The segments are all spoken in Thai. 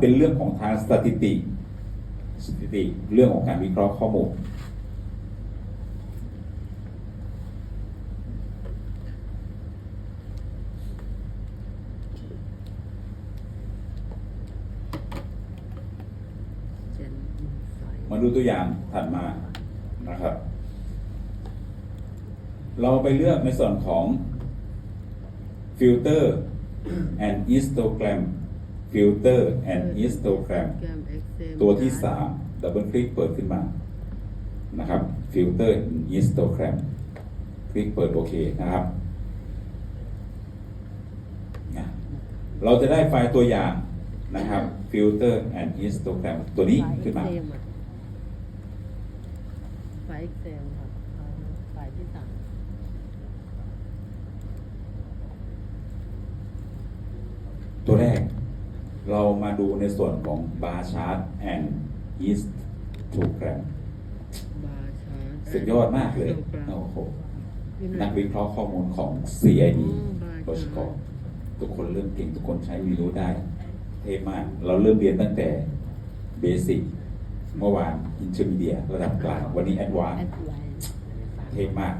เป็นเรื่องของทางสถิติสถิติเรื่องของการวิเคราะห์ข้อมูลมาดูตัวอย่างถัดมานะครับ เราไปเลือกในส่วนของฟิลเตอร์ and histogram filter and histogram แกรม Excel ตัวที่สามดับเบิลคลิกเปิดขึ้นมานะครับฟิลเตอร์ histogram คลิกเปิดโอเคนะครับนะเราจะได้ไฟล์ตัวอย่างนะครับ filter and histogram ตัวนี้ขึ้นมาไฟล์ Excel อะไฟล์ Excel ค่ะเอาไฟล์ที่สาม ตัวแรก เรามาดูในส่วนของ bar chart and histogram บาร์ชาร์ตสุดยอดมากเลย Histogram โอ้โหอยู่ไหนักวิเคราะห์ข้อมูลของ CID อืม bar โดยเฉพาะ chart ทุกคนเริ่มเก่งทุกคนใช้วิรู้ได้ เทพมาก เราเริ่มเรียนตั้งแต่เบสิกเมื่อวานอินเ r อร์มีเดียระดับกลางวันนี้แอดวานแอดวานเทพมาก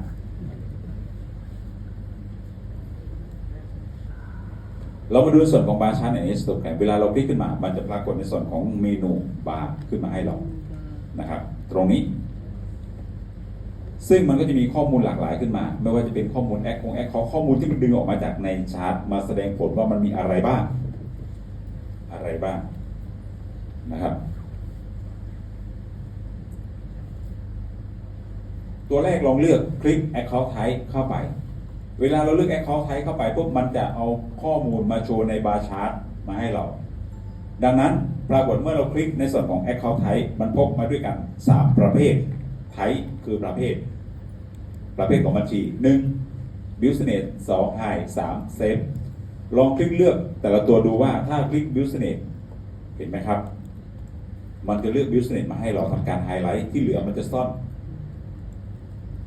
เรามาดูส่วนของบาร์ชาร์ตในสโตแกรมเวลาเราคลิกขึ้นมา มันจะปรากฏในส่วนของเมนูบาร์ขึ้นมาให้เรานะครับ ตรงนี้ ซึ่งมันก็จะมีข้อมูลหลากหลายขึ้นมา ไม่ว่าจะเป็นข้อมูลแอคของแอคข้อมูลที่มันดึงออกมาจากในชาร์ตมาแสดงผลว่ามันมีอะไรบ้าง อะไรบ้างนะครับ ตัวแรกลองเลือกคลิก Account Type เข้าไป เวลาเราเลือก Account Type เข้าไปปุ๊บมันจะเอาข้อมูลมาโชว์ในบาร์ชาร์ตมาให้เรา ดังนั้นปรากฏเมื่อเราคลิกในส่วนของ Account Type มันพบมาด้วยกัน 3 ประเภท Type คือประเภท ประเภทของบัญชี 1. Business 2 High 3 Safe ลองคลิกเลือกแต่ละตัวดูว่าถ้าคลิก Business เห็นไหมครับ มันจะเลือก Business มาให้เราทำการไฮไลท์ที่เหลือมันจะซ่อน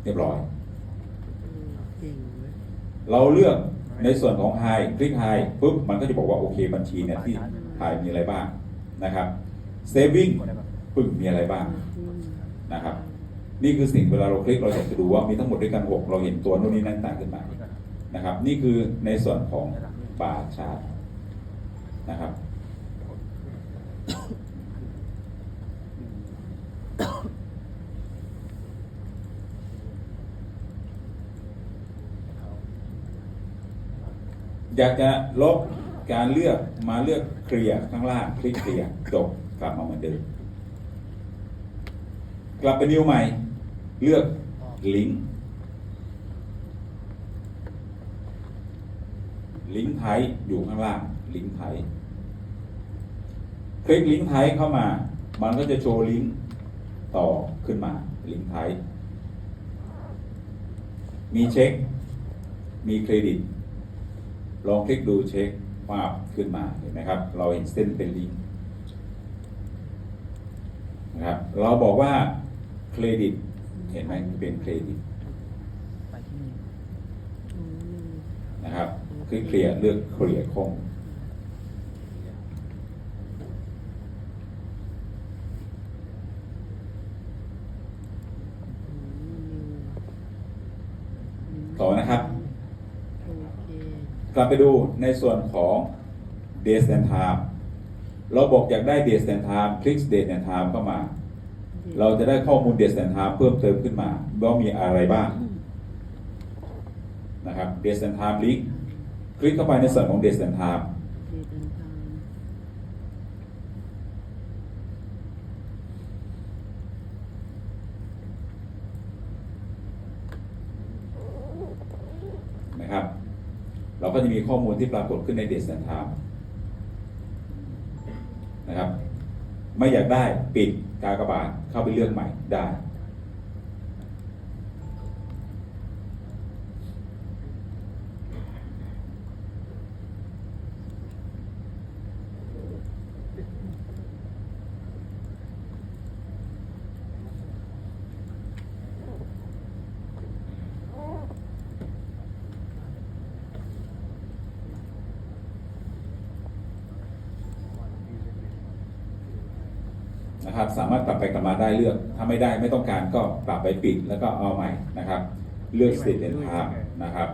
เรียบร้อย เราเลือกในส่วนของ High คลิก High ปุ๊บมันก็จะบอกว่าโอเคบัญชีเนี่ยที่ High มีอะไรบ้างนะครับ Saving ปึ้งมีอะไรบ้างนะครับนี่คือสิ่งเวลาเราคลิกเราอยากจะดูว่ามีทั้งหมดด้วยกัน 6 เราเห็นตัวโน่นนี่นั่นต่างขึ้นมานะครับนี่คือในส่วนของบาร์ชาร์ตนะครับ อยากจะลบการเลือกมาเลือกเคลียร์ข้างล่างคลิกเคลียร์จบกลับมาเหมือนเดิมกลับไปนิวใหม่ เลือกลิงก์ลิงก์ไทยอยู่ข้างล่างลิงก์ไทยคลิกลิงก์ไทยเข้ามา มันก็จะโชว์ลิงก์ต่อขึ้นมาลิงก์ไทยมีเช็ค มีเครดิต ลองคลิกดูเช็คภาพขึ้นมาเห็นไหมครับ เราเห็นเส้นเป็นลิงก์นะครับเราบอกว่าเครดิตเห็นไหมเป็นเครดิตนะครับคลิกเคลียร์เลือกเคลียร์ข้อมูลต่อนะครับ กลับไปดูในส่วนของ Days and Time เราบอกอยากได้ Days and Time คลิก Days and Time เข้ามา เราจะได้ข้อมูล Days and Time เพิ่มเติมขึ้นมาว่ามีอะไรบ้างนะครับ Days and Time link คลิกเข้าไปในส่วนของ Days and Time เดตันทาม นะครับ เรา ก็จะมีข้อมูลที่ปรากฏขึ้นในเดสเดนทามนะครับ ไม่อยากได้ปิดกากบาทเข้าไปเลือกใหม่ได้ นะครับ สามารถกลับไปกลับมาได้เลือก ถ้าไม่ได้ไม่ต้องการก็กลับไปปิดแล้วก็เอาใหม่นะครับ เลือก state and time นะครับ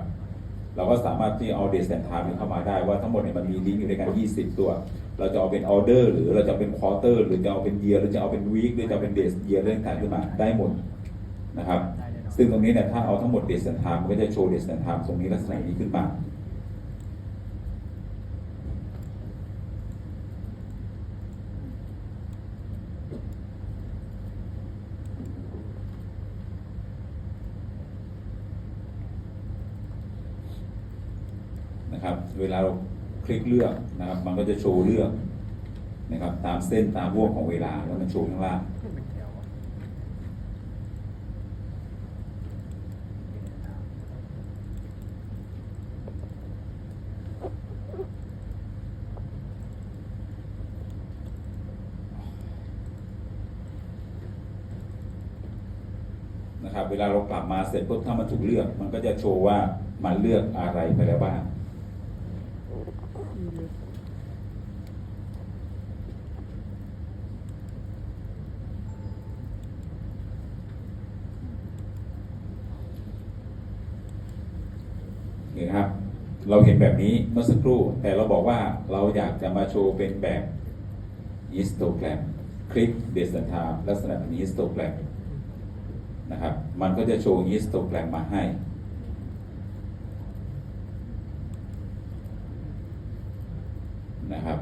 เราก็สามารถที่เอา date and time นี้เข้ามาได้ว่าทั้งหมดเนี่ยมันมีลิงก์อยู่ด้วยกัน20 ตัว เราจะเอาเป็น order หรือเราจะเอาเป็น quarter หรือจะเอาเป็น year หรือจะเอาเป็น week หรือจะเอาเป็น days year เรื่องต่างๆขึ้นมาได้หมดนะครับได้แน่นอนซึ่งตรงนี้เนี่ยถ้าเอาทั้งหมด date and time มันก็จะโชว์ date and time ตรงนี้ลักษณะนี้ขึ้นมา นะครับ เวลาเราคลิกเลือกนะครับ มันก็จะโชว์เลือกนะครับ ตามเส้นตามร่วงของเวลาแล้วมันโชว์ข้างล่างนะนะครับเวลาเรากลับมาเสร็จปุ๊บถ้ามันถูกเลือก มันก็จะโชว์ว่ามันเลือกอะไรไปแล้วบ้าง นะครับ เราเห็นแบบนี้เมื่อสักครู่ แต่เราบอกว่าเราอยากจะมาโชว์เป็นแบบฮิสโตแกรมคลิปเดสต์ไทม์ลักษณะเป็นฮิสโตแกรมนะครับ มันก็จะโชว์ฮิสโตแกรมมาให้ นะครับ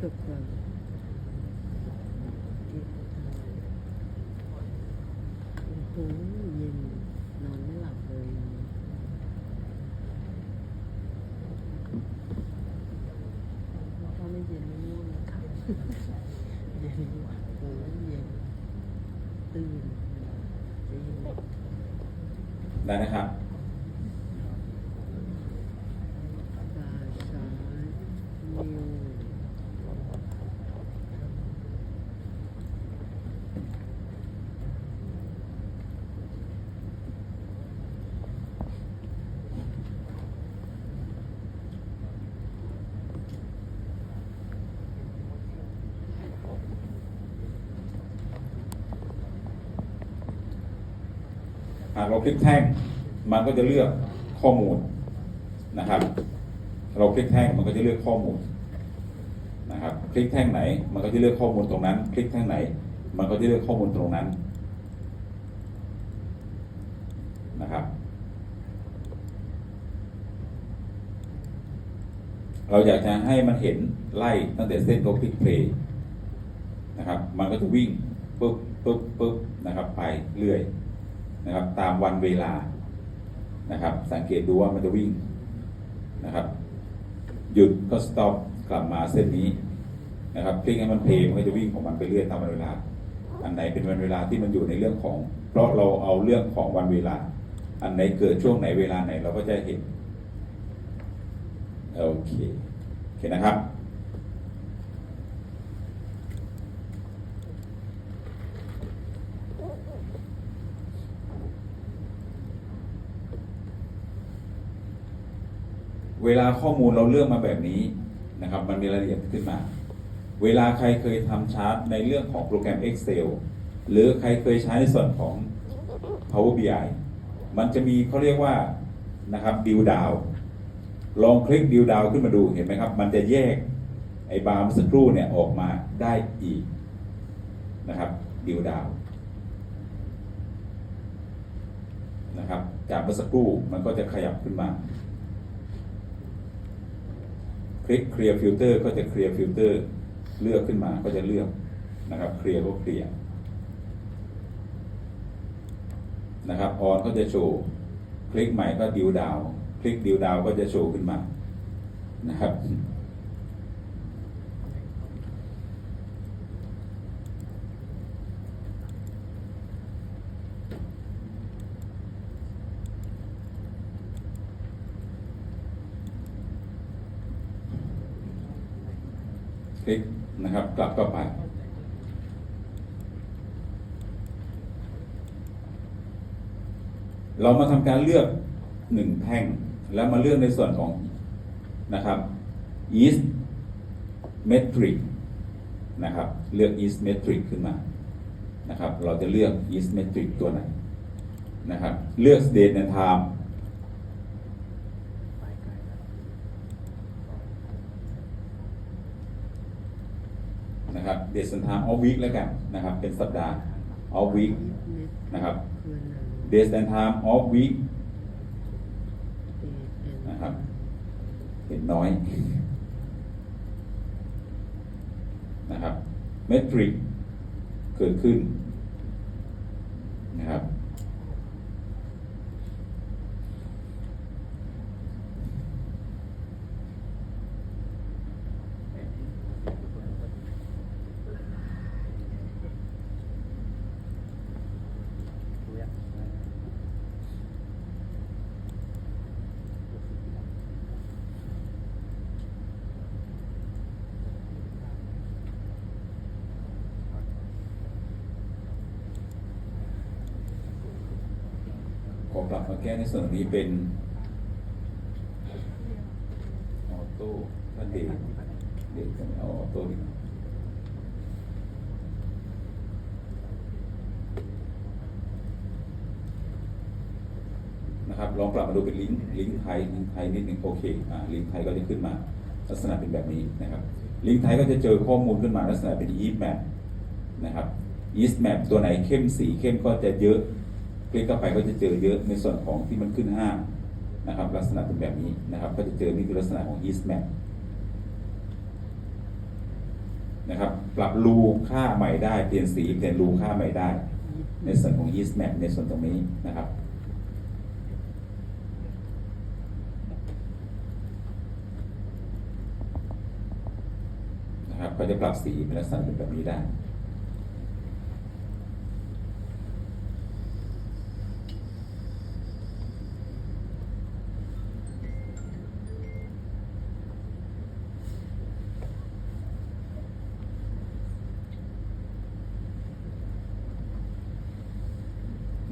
สุกแบบโอ้โหเย็นนอนไม่หลับเลยถ้าไม่เย็นไม่ง่วงนะครับ เย็นโอ้โหเย็นตื่นจริง แล้วนะครับ ตาซ้ายนิ้ว หากเราคลิกแท่ง มันก็จะเลือกข้อมูลนะครับ เราคลิกแท่งมันก็จะเลือกข้อมูลนะครับ คลิกแท่งไหน มันก็จะเลือกข้อมูลตรงนั้น คลิกแท่งไหน มันก็จะเลือกข้อมูลตรงนั้นนะครับ เราอยากจะให้มันเห็นไล่ตั้งแต่เส้นตัวคลิกเพลย์นะครับ มันก็จะวิ่งปุ๊บปุ๊บปุ๊บนะครับ ไปเรื่อย นะครับตามวันเวลานะครับ สังเกตดูว่ามันจะวิ่งนะครับหยุดก็สต็อปกลับมาเส้นนี้นะครับคลิกให้มันเพลมันก็จะวิ่งของมันไปเรื่อยตามวันเวลา อันไหนเป็นวันเวลาที่มันอยู่ในเรื่องของ เพราะเราเอาเรื่องของวันเวลา อันไหนเกิดช่วงไหนเวลาไหนเราก็จะเห็นโอเคโอเคนะครับ เวลาข้อมูลเราเลือกมาแบบนี้นะครับ มันมีรายละเอียดขึ้นมา เวลาใครเคยทำชาร์ตในเรื่องของโปรแกรม Excel หรือใครเคยใช้ในส่วนของ Power BI มันจะมีเขาเรียกว่านะครับดิวดาวลองคลิกดิวดาวขึ้นมาดูเห็นไหมครับ มันจะแยกไอ้บาร์เมื่อสักครู่เนี่ยออกมาได้อีกนะครับดิวดาวนะครับจากเมื่อสักครู่มันก็จะขยับขึ้นมา คลิกเคลียร์ฟิลเตอร์ก็จะเคลียร์ฟิลเตอร์เลือกขึ้นมาก็จะเลือกนะครับเคลียร์ก็เคลียร์นะครับออนก็จะโชว์คลิกใหม่ก็ดิวดาว คลิกดิวดาวก็จะโชว์ขึ้นมานะครับ คลิกนะครับ กลับเข้าไป เรามาทำการเลือกหนึ่งแท่ง แล้วมาเลือกในส่วนของนะครับ East Metric นะครับ เลือก East Metric ขึ้นมานะครับ เราจะเลือก East Metric ตัวไหนนะครับ เลือก Date and Time นะครับ Date and Time of Week แล้วกันนะครับ เป็นสัปดาห์ of Week นะครับเดสัน Date and Time of Week เอ็นนะครับ เห็นน้อยนะครับเมตริกเกิดขึ้นนะครับ ขอกลับมาแก้ในส่วนนี้เป็นออโต้ถ้าเดทเดทก็ไม่เอาออโต้ดีกนะครับ ลองกลับมาดูเป็นลิงก์ลิงก์ไทยลิงก์ไทยนิดหนึ่งโอเคอ่าลิงก์ไทยก็จะขึ้นมา ลักษณะเป็นแบบนี้นะครับ ลิงก์ไทยก็จะเจอข้อมูลขึ้นมาลักษณะเป็น heat map นะครับ east map ตัวไหนเข้มสีเข้มก็จะเยอะ ลิกเข้าไปก็จะเจอเยอะในส่วนของที่มันขึ้นห้างนะครับ ลักษณะเป็นแบบนี้นะครับ ก็จะเจอนี่คือลักษณะของ east map นะครับ ปรับรูค่าใหม่ได้ เปลี่ยนสีเปลี่ยนรูค่าใหม่ได้ ในส่วนของ east map ในส่วนตรงนี้นะครับนะครับก็จะปรับสีเป็นลักษณะเป็นแบบนี้ได้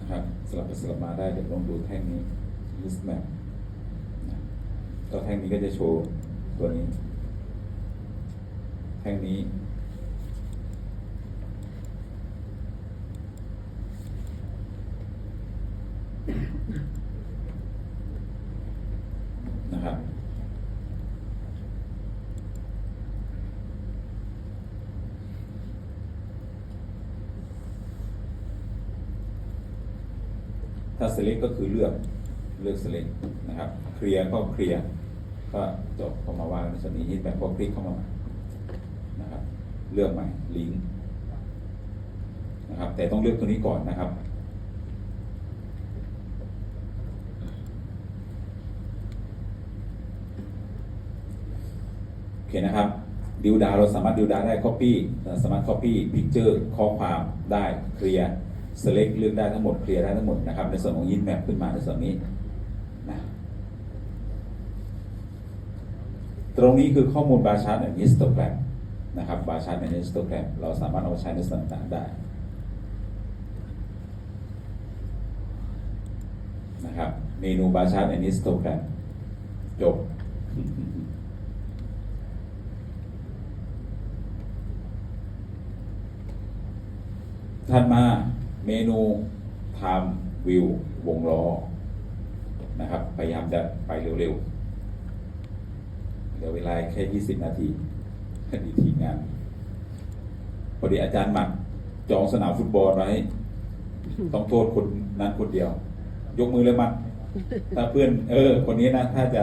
นะครับสลับไปส ลองดูแท่งนี้ list map ก็แท่งนี้ก็จะโชว์ตัวนี้ แท่งนี้ นะครับ ถ้า select ก็คือเลือกเลือก select นะครับเคลียร์ก็เคลียร์ก็จบเข้ามาวางในส่วนนี้ฮิตแบบก็คลิกเข้ามาใหม่นะครับ เลือกใหม่ลิงก์นะครับ แต่ต้องเลือกตัวนี้ก่อนนะครับโอเคนะครับดิวดาเราสามารถดิวดาได้ Copy สามารถ Copy Picture ข้อความได้เคลียร์ Select เลือกได้ทั้งหมดเคลียร์ได้ทั้งหมดนะครับ ในส่วนของ Yin Map ขึ้นมาในส่วนนี้นะตรงนี้คือข้อมูลบาร์ชาร์ตและฮิสโตแกรมนะครับบาร์ชาร์ตและฮิสโตแกรมเราสามารถเอาใช้ในส่วนต่างๆได้นะครับเมนูบาร์ชาร์ตและฮิสโตแกรมจบถัดมา เมนู Time View วงล้อนะครับ พยายามจะไปเร็วๆเหลือเวลาแค่ 20 นาทีคดีทีมงานพอดีอาจารย์หมักจองสนามฟุตบอลไว้ต้องโทษคนนั้นคนเดียว ยกมือเลยมัด ถ้าเพื่อน เออ คนนี้นะถ้าจะ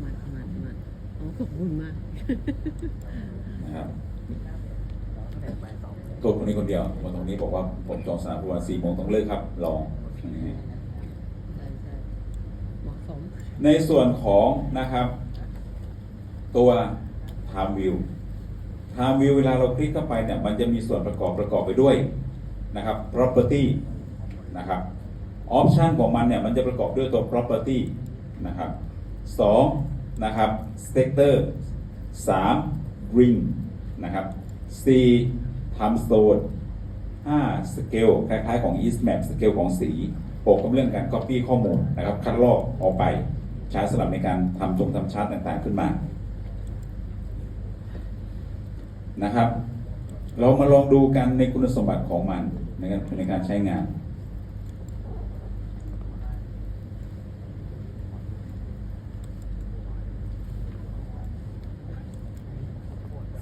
หมัดหมัดหมัดอ๋อขอบคุณมากนะครับ โทษคนนี้คนเดียววันตรงนี้บอกว่าผมจองสนามฟุตบอลสี่โมงต้องเลิกครับลองใช่ใช่เหมาะสมในส่วนของนะครับ ตัว Time View Time View เวลาเราคลิกเข้าไปเนี่ยมันจะมีส่วนประกอบประกอบไปด้วยนะครับ property นะครับ option ของมันเนี่ยมันจะประกอบด้วยตัว property นะครับสองนะครับ sector สาม ring นะครับ สี่ time zone ห้า scale คล้ายๆของ east map scale ของสีหกก็เรื่องการ copy ข้อมูลนะครับ คัดลอกออกไปใช้สำหรับในการทำจงทำชาร์ตต่างๆขึ้นมานะครับ เรามาลองดูกันในคุณสมบัติของมันในการใช้งาน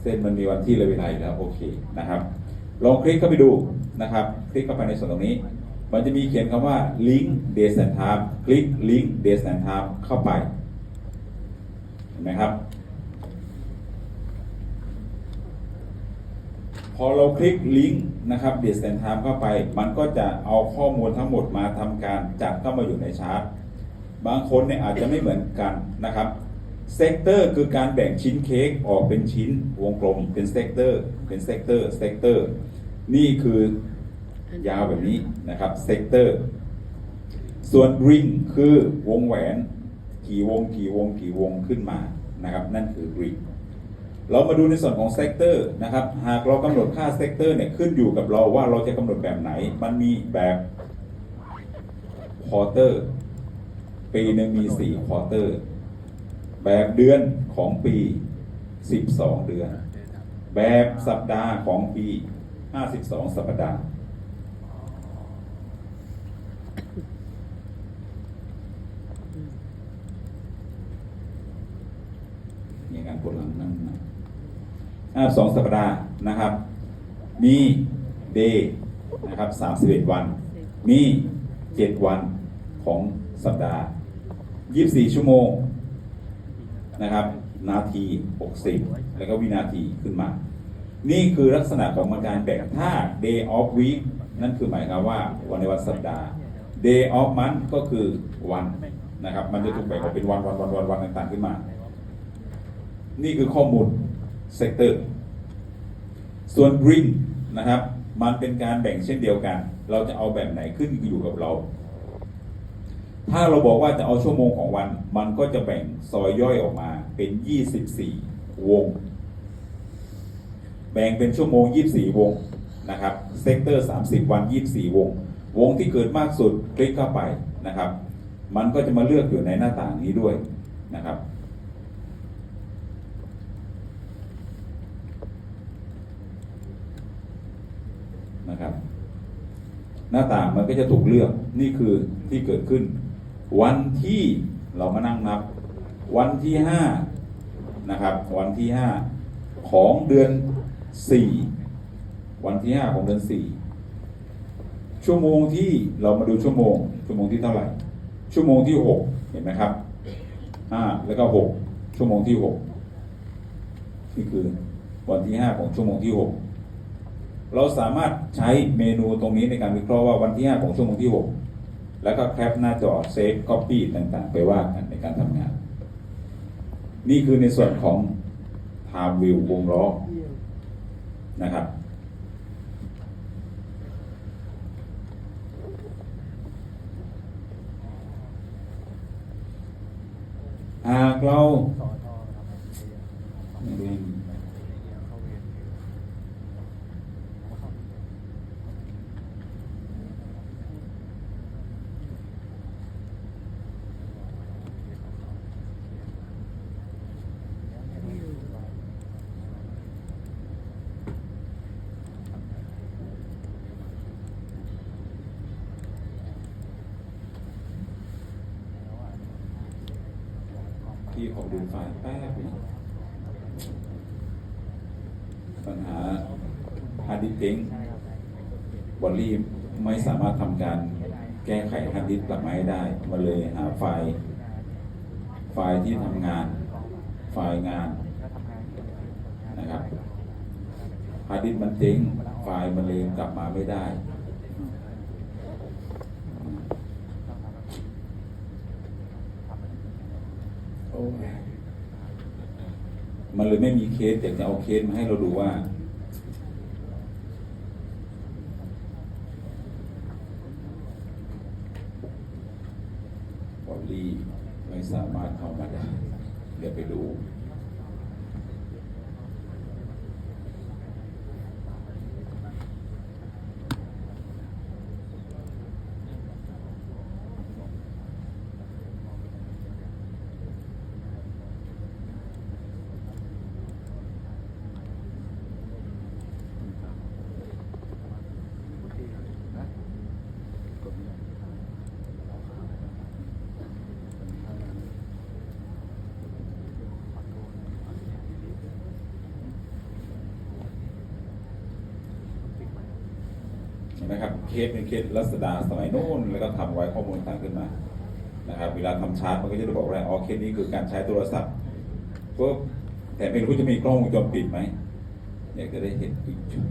เส้นมันมีวันที่และเวลาอยู่แล้วโอเคนะครับลองคลิกเข้าไปดูนะครับ คลิกเข้าไปในส่วนตรงนี้ มันจะมีเขียนคำว่า link days and time คลิก link days and time เข้าไปเห็นไหมครับ พอเราคลิกลิงก์นะครับ days and time เข้าไป มันก็จะเอาข้อมูลทั้งหมดมาทำการจัดเข้ามาอยู่ในชาร์ตบางคนเนี่ยอาจจะไม่เหมือนกันนะครับ เซกเตอร์คือการแบ่งชิ้นเค้กออกเป็นชิ้นวงกลมเป็นเซกเตอร์เป็นเซกเตอร์เซกเตอร์นี่คือยาวแบบนี้นะครับเซกเตอร์ส่วนริงคือวงแหวนกี่วงกี่วงกี่วงขึ้นมานะครับนั่นคือริงเรามาดูในส่วนของเซกเตอร์นะครับหากเรากำหนดค่าเซกเตอร์เนี่ยขึ้นอยู่กับเราว่าเราจะกำหนดแบบไหน มันมีแบบควอเตอร์ปีหนึ่งมีสี่ควอเตอร์ แบบเดือนของปี 12 เดือน แบบสัปดาห์ของปี 52 สัปดาห์มีการปวดหลังนั่งนะ52สัปดาห์นะครับ มีเดย์นะครับ31วัน มี7วันของสัปดาห์24ชั่วโมง นะครับ นาที 60 แล้วก็วินาทีขึ้นมา นี่คือลักษณะของการแบ่งถ้า day of week นั่นคือหมายความว่าวันในวันสัปดาห์ day of month ก็คือวันนะครับ มันจะถูกแบ่งออกเป็นวันวันวันวันวันต่างๆขึ้นมา นี่คือข้อมูลเซกเตอร์ ส่วน ring นะครับ มันเป็นการแบ่งเช่นเดียวกัน เราจะเอาแบบไหนขึ้นอยู่กับเรา ถ้าเราบอกว่าจะเอาชั่วโมงของวัน มันก็จะแบ่งซอยย่อยออกมาเป็น 24 วง แบ่งเป็นชั่วโมง 24 วงนะครับ เซกเตอร์ 30 วัน 24 วง วงที่เกิดมากสุดคลิกเข้าไปนะครับ มันก็จะมาเลือกอยู่ในหน้าต่างนี้ด้วยนะครับนะครับหน้าต่างมันก็จะถูกเลือกนี่คือที่เกิดขึ้น วันที่เรามานั่งนับ วันที่ห้านะครับ วันที่ห้าของเดือนสี่วันที่ห้าของเดือนสี่ชั่วโมงที่เรามาดูชั่วโมง ชั่วโมงที่เท่าไหร่ ชั่วโมงที่หกเห็นไหมครับห้าแล้วก็หกชั่วโมงที่หกนี่คือวันที่ห้าของชั่วโมงที่หกเราสามารถใช้เมนูตรงนี้ในการวิเคราะห์ว่าวันที่5ของชั่วโมงที่6 แล้วก็แคปหน้าจอเซฟก๊อปปี้ต่างๆ ไปว่ากันในการทำงาน นี่คือในส่วนของ Time View วงล้อนะครับ หากเราไม่รู้ยังมี ที่ขอดูไฟล์แป๊บนึงปัญหาฮาร์ดดิสก์เจ๊งบอลลี่ไม่สามารถทำการแก้ไขฮาร์ดดิสก์กลับมาให้ได้ มาเลยหาไฟล์ ไฟล์ที่ทำงาน ไฟล์งานนะครับฮาร์ดดิสก์มันเจ๊งไฟล์มันเลยกลับมาไม่ได้ โอ้ย มันเลยไม่มีเคสอยากจะเอาเคสมาให้เราดูว่า บอลลี่ไม่สามารถเข้ามาได้ เดี๋ยวไปดู เคสเป็นเคสรัศดาสมัยโน้นแล้วก็ทำไว้ข้อมูลต่างขึ้นมานะครับเวลาทำชาร์ตมันก็จะได้บอกว่าอ๋อเคสนี้คือการใช้โทรศัพท์ปุ๊บแต่ไม่รู้จะมีกล้องวงจรปิดไหมอยากจะได้เห็นอีกจุด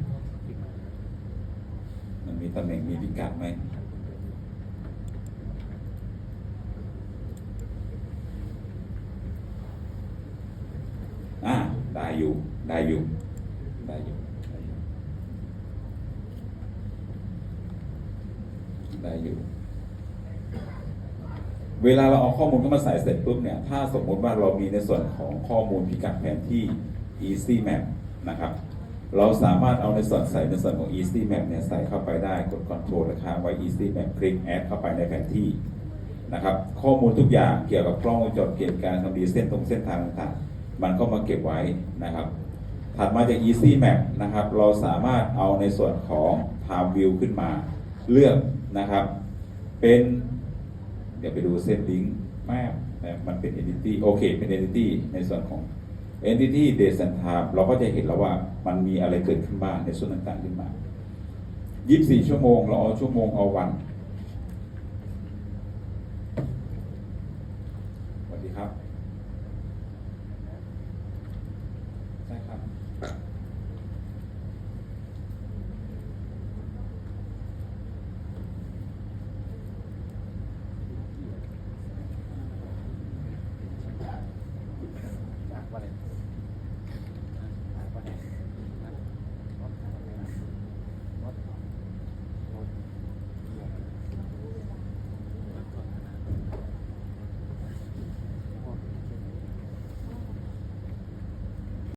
มันมีตำแหน่งมีพิกัดไหมอ่าได้อยู่ได้อยู่ ได้อยู่ ได้อยู่ เวลาเราเอาข้อมูลเข้ามาใส่เสร็จปุ๊บเนี่ย ถ้าสมมติว่าเรามีในส่วนของข้อมูลพิกัดแผนที่ easy map นะครับ เราสามารถเอาในส่วนใส่ในส่วนของ easy map เนี่ยใส่เข้าไปได้กด control และค้างไว้ easy map คลิก add เข้าไปในแผนที่นะครับ ข้อมูลทุกอย่างเกี่ยวกับกล้องวงจรปิดการทำดีเส้นตรงเส้นทางต่างๆ มันก็มาเก็บไว้นะครับ ถัดมาจาก easy map นะครับ เราสามารถเอาในส่วนของ time view ขึ้นมา เลือก นะครับ เป็นเดี๋ยวไปดูเส้นลิงก์แมพนะมันเป็น entity โอเค เป็น entity ในส่วนของ entity date and time เราก็จะเห็นแล้วว่ามันมีอะไรเกิดขึ้นบ้างในส่วนต่างๆขึ้นมา 24 ชั่วโมง เราเอาชั่วโมงเอาวันสวัสดีครับ